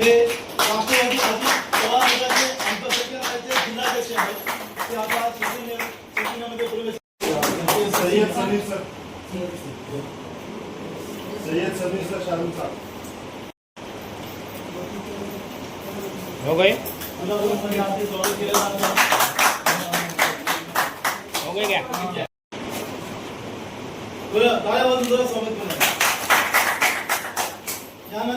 हे राष्ट्रवादी पवार गटाचे अल्पसंख्याकाचे जिल्हाध्यक्ष आहेत. ते आता शिवसेने शिवसेनेमध्ये प्रवेश सय्यद समीर सर. सय्यद समीर सर शाहरुख साहब. हो गए हो गए क्या? जरा स्वागत करा.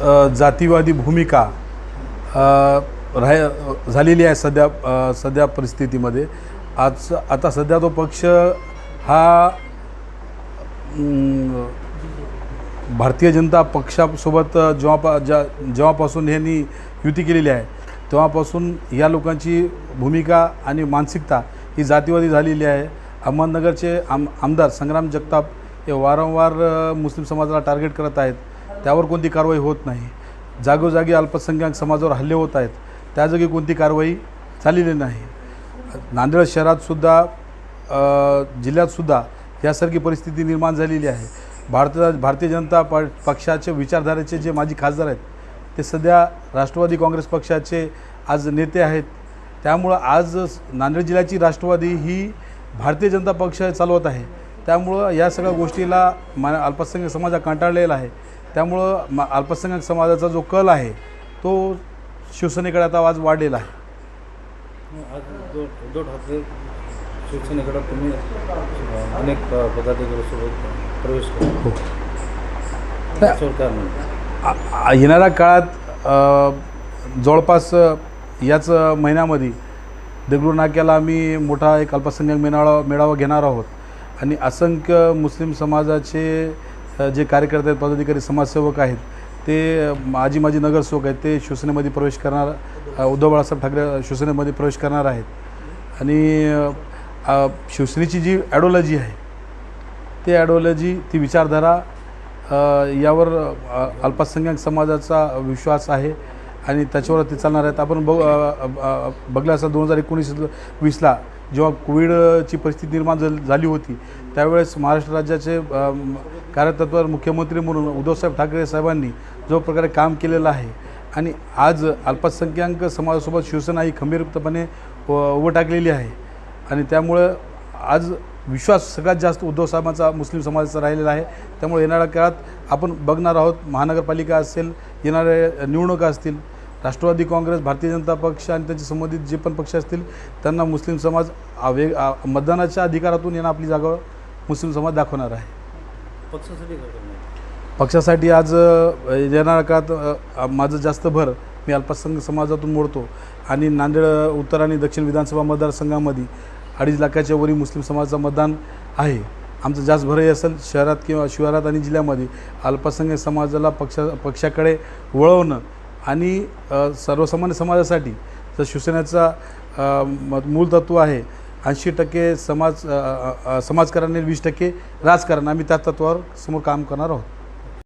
जातीवादी भूमिका राह झालेली आहे सध्या सध्या परिस्थितीमध्ये. आज आता सध्या तो पक्ष हा भारतीय जनता पक्षासोबत जेव्हा ज्या जेव्हापासून ह्यांनी युती केलेली आहे तेव्हापासून या लोकांची भूमिका आणि मानसिकता ही जातीवादी झालेली आहे. अहमदनगरचे आम आमदार संग्राम जगताप हे वारंवार मुस्लिम समाजाला टार्गेट करत आहेत. त्यावर कोणती कारवाई होत नाही. जागोजागी अल्पसंख्याक समाजावर हल्ले होत आहेत. त्याजागी कोणती कारवाई झालेली नाही. नांदेड शहरातसुद्धा जिल्ह्यातसुद्धा यासारखी परिस्थिती निर्माण झालेली आहे. भारता भारतीय जनता प पक्षाचे विचारधारेचे जे माजी खासदार आहेत ते सध्या राष्ट्रवादी काँग्रेस पक्षाचे आज नेते आहेत. त्यामुळं आज नांदेड जिल्ह्याची राष्ट्रवादी ही भारतीय जनता पक्ष चालवत आहे. त्यामुळं या सगळ्या गोष्टीला मा अल्पसंख्याक समाज हा कंटाळलेला आहे. त्यामुळं मा अल्पसंख्याक समाजाचा जो कल आहे तो शिवसेनेकडे आता आज वाढलेला आहे. उद्धव ठाकरे शिवसेनेकडे तुम्ही अनेक पदाधिकाऱ्यांसोबत प्रवेश आ- येणाऱ्या काळात जवळपास याच महिन्यामध्ये देगलूर नाक्याला आम्ही मोठा एक अल्पसंख्याक मेळावा मेळावा घेणार आहोत. आणि असंख्य मुस्लिम समाजाचे जे कार्यकर्ते आहेत पदाधिकारी समाजसेवक आहेत ते अ, माजी माजी नगरसेवक आहेत ते शिवसेनेमध्ये प्रवेश करणार उद्धव बाळासाहेब ठाकरे शिवसेनेमध्ये प्रवेश करणार आहेत. आणि शिवसेनेची जी ॲडोलॉजी आहे ते ॲडोलॉजी ती विचारधारा यावर अल्पसंख्याक समाजाचा विश्वास आहे आणि त्याच्यावर ते चालणार आहेत. आपण बघ बघला असा बघलं असं दोन हजार एकोणीस वीसला जेव्हा कोविडची परिस्थिती निर्माण झाली होती त्यावेळेस महाराष्ट्र राज्याचे कार्यतत्वावर मुख्यमंत्री म्हणून उद्धवसाहेब ठाकरे साहेबांनी जो प्रकारे काम केलेलं आहे आणि आज अल्पसंख्याक समाजासोबत शिवसेना ही खंबीरपणे उभं टाकलेली आहे आणि त्यामुळं आज विश्वास सगळ्यात जास्त उद्धव साहेबांचा मुस्लिम समाजाचा राहिलेला आहे. त्यामुळे येणाऱ्या काळात आपण बघणार आहोत महानगरपालिका असेल येणाऱ्या निवडणुका असतील राष्ट्रवादी काँग्रेस भारतीय जनता पक्ष आणि त्याचे संबंधित जे पण पक्ष असतील त्यांना मुस्लिम समाज आ- वेग आ- मतदानाच्या अधिकारातून यांना आपली जागा मुस्लिम समाज दाखवणार आहे. पक्षासाठी पक्षासाठी आज येणाऱ्या काळात माझं जास्त भर मी अल्पसंख्याक समाजातून मोडतो आणि नांदेड उत्तर आणि दक्षिण विधानसभा मतदारसंघामध्ये अडीच लाखाच्या वरी मुस्लिम समाजाचं मतदान आहे. आमचं जास्त भरही असेल शहरात किंवा शहरात आणि जिल्ह्यामध्ये अल्पसंख्याक समाजाला पक्षा पक्षाकडे वळवणं. आणि सर्वसामान्य समाजासाठी जर शिवसेनेचा अ, म- तत्त्व आहे ऐंशी टक्के समाज समाजकारण आणि वीस टक्के राजकारण आम्ही त्या तत्त्वावर समोर काम करणार आहोत.